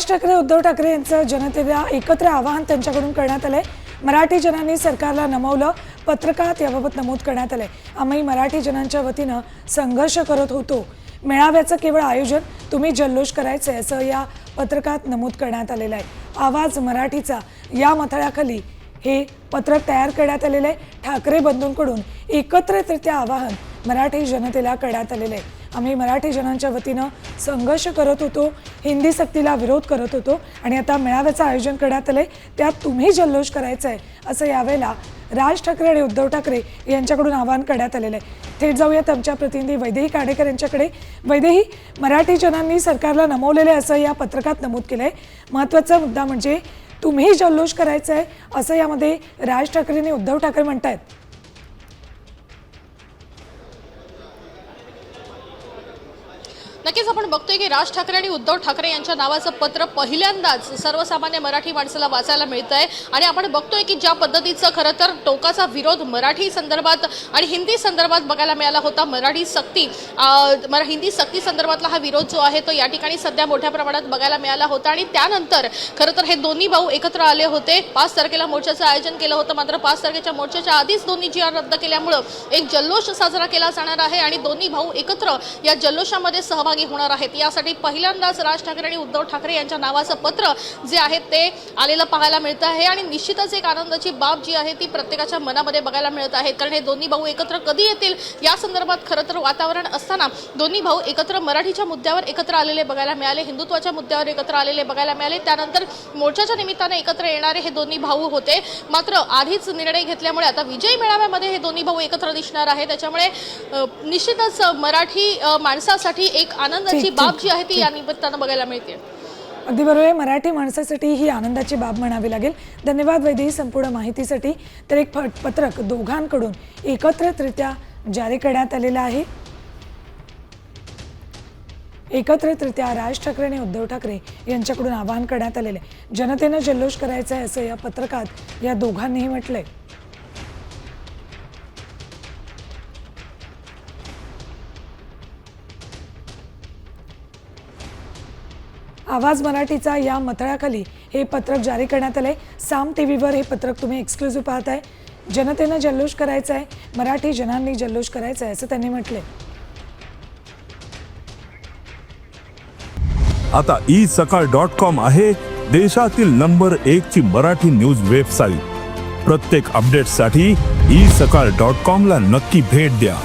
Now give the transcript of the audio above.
राज ठाकरे उद्धव ठाकरे यांचं जनतेला एकत्र आवाहन त्यांच्याकडून करण्यात आलंय. मराठी जनांनी सरकारला नमवलं पत्रकात याबाबत नमूद करण्यात आलंय. आम्ही मराठी जनांच्या वतीनं संघर्ष करत होतो. मेळाव्याचं केवळ आयोजन तुम्ही जल्लोष करायचंय असं या पत्रकात नमूद करण्यात आलेलं आहे. आवाज मराठीचा. या मथळ्याखाली हे पत्रक तयार करण्यात आलेलं आहे. ठाकरे बंधूंकडून एकत्रितरित्या आवाहन मराठी जनतेला करण्यात आलेलं आहे. आम्ही मराठी जनांच्या वतीनं संघर्ष करत होतो हिंदी सक्तीला विरोध करत होतो आणि आता मेळाव्याचं आयोजन करण्यात आलं आहे त्यात तुम्ही जल्लोष करायचं आहे असं यावेळेला राज ठाकरे आणि उद्धव ठाकरे यांच्याकडून आवाहन करण्यात आलेलं आहे. थेट जाऊयात आमच्या प्रतिनिधी वैदेही काडेकर यांच्याकडे. वैदेही मराठी जनांनी सरकारला नमवलेलं आहे असं या पत्रकात नमूद केलं आहे महत्त्वाचा मुद्दा म्हणजे तुम्ही जल्लोष करायचं आहे असं यामध्ये राज ठाकरे आणि उद्धव ठाकरे म्हणत आहेत नक्कीच आपण बघतोय की राज ठाकरे आणि उद्धव ठाकरे यांच्या नावाचं पत्र पहिल्यांदाच सर्वसामान्य मराठी माणसाला वाचायला मिळत आहे आणि आपण बघतोय की ज्या पद्धतीचं खरं तर टोकाचा विरोध मराठी संदर्भात आणि हिंदी संदर्भात बघायला मिळाला होता मराठी सक्ती मरा हिंदी सक्ती संदर्भातला हा विरोध जो आहे तो या ठिकाणी सध्या मोठ्या प्रमाणात बघायला मिळाला होता. आणि त्यानंतर खरं तर हे दोन्ही भाऊ एकत्र आले होते. पाच तारखेला मोर्चाचं आयोजन केलं होतं मात्र पाच तारखेच्या मोर्चाच्या आधीच दोन्ही जी आर रद्द केल्यामुळं एक जल्लोष साजरा केला जाणार आहे. आणि दोन्ही भाऊ एकत्र या जल्लोषामध्ये सहभाग होणार आहेत. यासाठी पहिल्यांदाच राज ठाकरे आणि उद्धव ठाकरे यांच्या नावाचं पत्र जे आहे ते आलेलं पाहायला मिळतं आहे. आणि निश्चितच एक आनंदाची बाब जी आहे ती प्रत्येकाच्या मनामध्ये बघायला मिळत आहे. कारण हे दोन्ही भाऊ एकत्र कधी येतील या संदर्भात खरं तर वातावरण असताना दोन्ही भाऊ एकत्र मराठीच्या मुद्द्यावर एकत्र आलेले बघायला मिळाले हिंदुत्वाच्या मुद्द्यावर एकत्र आलेले बघायला मिळाले. त्यानंतर मोर्चाच्या निमित्ताने एकत्र येणारे हे दोन्ही भाऊ होते. मात्र आधीच निर्णय घेतल्यामुळे आता विजयी मेळाव्यामध्ये हे दोन्ही भाऊ एकत्र दिसणार आहे त्याच्यामुळे निश्चितच मराठी माणसासाठी एक आनंदाची बाब जी आहे ती या निमित्तानं बघायला मिळते. अगदी बरोबर आहे मराठी माणसासाठी ही आनंदाची बाब म्हणावी लागेल. धन्यवाद वैदेही संपूर्ण माहितीसाठी. तर एक पत्रक दोघांकडून एकत्रितरित्या जारी करण्यात आलेलं आहे. एकत्रितरित्या राज ठाकरे आणि उद्धव ठाकरे यांच्याकडून आवाहन करण्यात आलेले आहे. जनतेनं जल्लोष करायचा आहे असं या पत्रकात या दोघांनीही म्हटलंय. आवाज मराठीचा या मथळ्याखाली हे पत्रक जारी करण्यात आलंय. साम टी व्हीवर हे पत्रक तुम्ही एक्सक्लुझिव्ह पाहताय. जनतेनं जल्लोष करायचा आहे मराठी जनांनी जल्लोष करायचा आहे असं त्यांनी म्हटलंय. आता ई सकाळ डॉट कॉम आहे देशातील नंबर एक ची मराठी न्यूज वेबसाईट. प्रत्येक अपडेटसाठी ई सकाळ डॉट कॉम ला नक्की भेट द्या.